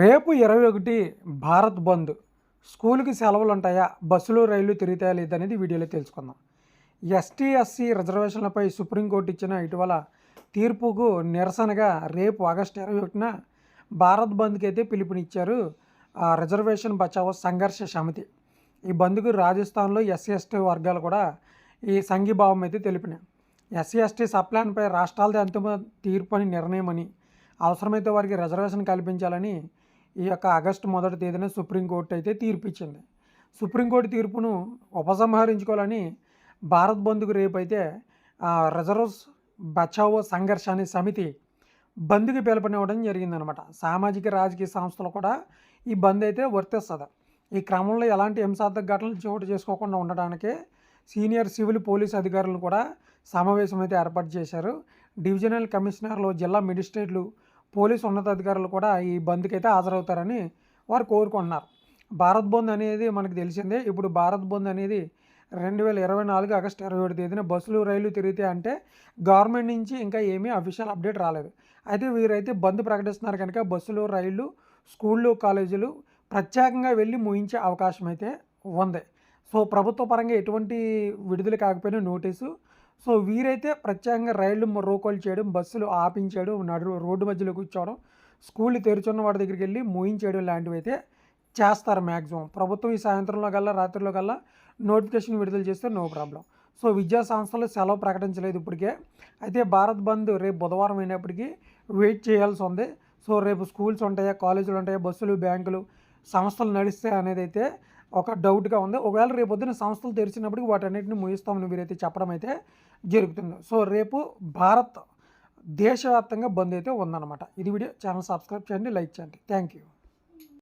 రేపు ఇరవై ఒకటి భారత్ బంద్. స్కూల్కి సెలవులు ఉంటాయా బస్సులు రైళ్ళు తిరుగుతాయా లేదనేది వీడియోలో తెలుసుకుందాం. ఎస్టీ ఎస్సీ రిజర్వేషన్లపై సుప్రీంకోర్టు ఇచ్చిన ఇటీవల తీర్పుకు నిరసనగా రేపు ఆగస్టు ఇరవై ఒకటిన భారత్ బంద్కి అయితే పిలుపునిచ్చారు ఆ రిజర్వేషన్ బచావో సంఘర్ష సమితి. ఈ బంద్కు రాజస్థాన్లో ఎస్సీ ఎస్టీ వర్గాలు కూడా ఈ సంఘీభావం అయితే తెలిపినాయి. ఎస్సీ ఎస్టీ సప్లాన్పై రాష్ట్రాలది అంతిమ తీర్పు అని నిర్ణయం అని అవసరమైతే వారికి రిజర్వేషన్ కల్పించాలని ఈ యొక్క ఆగస్టు మొదటి తేదీన సుప్రీంకోర్టు అయితే తీర్పు ఇచ్చింది సుప్రీంకోర్టు తీర్పును ఉపసంహరించుకోవాలని భారత్ బంద్కు రేపు అయితే రిజర్వ్స్ బచావో సంఘర్ష అనే సమితి బంద్కి పిలుపునివ్వడం జరిగిందనమాట. సామాజిక రాజకీయ సంస్థలు కూడా ఈ బంద్ అయితే వర్తిస్తుంది. ఈ క్రమంలో ఎలాంటి హింసాత్మక ఘటనలు చోటు చేసుకోకుండా ఉండడానికి సీనియర్ సివిల్ పోలీస్ అధికారులు కూడా సమావేశం అయితే ఏర్పాటు చేశారు. డివిజనల్ కమిషనర్లు జిల్లా మెజిస్ట్రేట్లు పోలీసు ఉన్నతాధికారులు కూడా ఈ బంద్కి అయితే హాజరవుతారని వారు కోరుకుంటున్నారు. భారత్ బంద్ అనేది మనకు తెలిసిందే. ఇప్పుడు భారత్ బంద్ అనేది రెండు వేల ఇరవై నాలుగు ఆగస్టు ఇరవై ఏడు తేదీన బస్సులు రైళ్ళు తిరిగితే అంటే గవర్నమెంట్ నుంచి ఇంకా ఏమీ అఫీషియల్ అప్డేట్ రాలేదు. అయితే వీరైతే బంద్ ప్రకటిస్తున్నారు కనుక బస్సులు రైళ్ళు స్కూళ్ళు కాలేజీలు ప్రత్యేకంగా వెళ్ళి ముగించే అవకాశం అయితే ఉంది. సో ప్రభుత్వ పరంగా ఎటువంటి విడుదల కాకపోయినా నోటీసు సో వీరైతే ప్రత్యేకంగా రైళ్ళు రోకోలు చేయడం బస్సులు ఆపించేయడం నడు రోడ్డు మధ్యలో కూర్చోవడం స్కూళ్ళు తెరుచున్న వాడి దగ్గరికి వెళ్ళి మోయించేయడం లాంటివి అయితే చేస్తారు మ్యాక్సిమం ప్రభుత్వం ఈ సాయంత్రంలో కల్లా రాత్రిలో కల్లా నోటిఫికేషన్ విడుదల చేస్తే నో ప్రాబ్లం. సో విద్యా సంస్థలు సెలవు ప్రకటించలేదు ఇప్పటికే. అయితే భారత్ బంద్ రేపు బుధవారం అయినప్పటికీ వెయిట్ చేయాల్సి ఉంది. సో రేపు స్కూల్స్ ఉంటాయా కాలేజీలు ఉంటాయా బస్సులు బ్యాంకులు సంస్థలు నడుస్తాయి అనేది అయితే ఒక డౌట్గా ఉంది. ఒకవేళ రేపు పొద్దున సంస్థలు తెరిచినప్పటికీ వాటన్నిటిని ముగిస్తామని వీరైతే చెప్పడం అయితే జరుగుతుంది. సో రేపు భారత్ దేశవ్యాప్తంగా బంద్ అయితే ఉందన్నమాట. ఇది వీడియో. ఛానల్ సబ్స్క్రైబ్ చేయండి లైక్ చేయండి. Thank you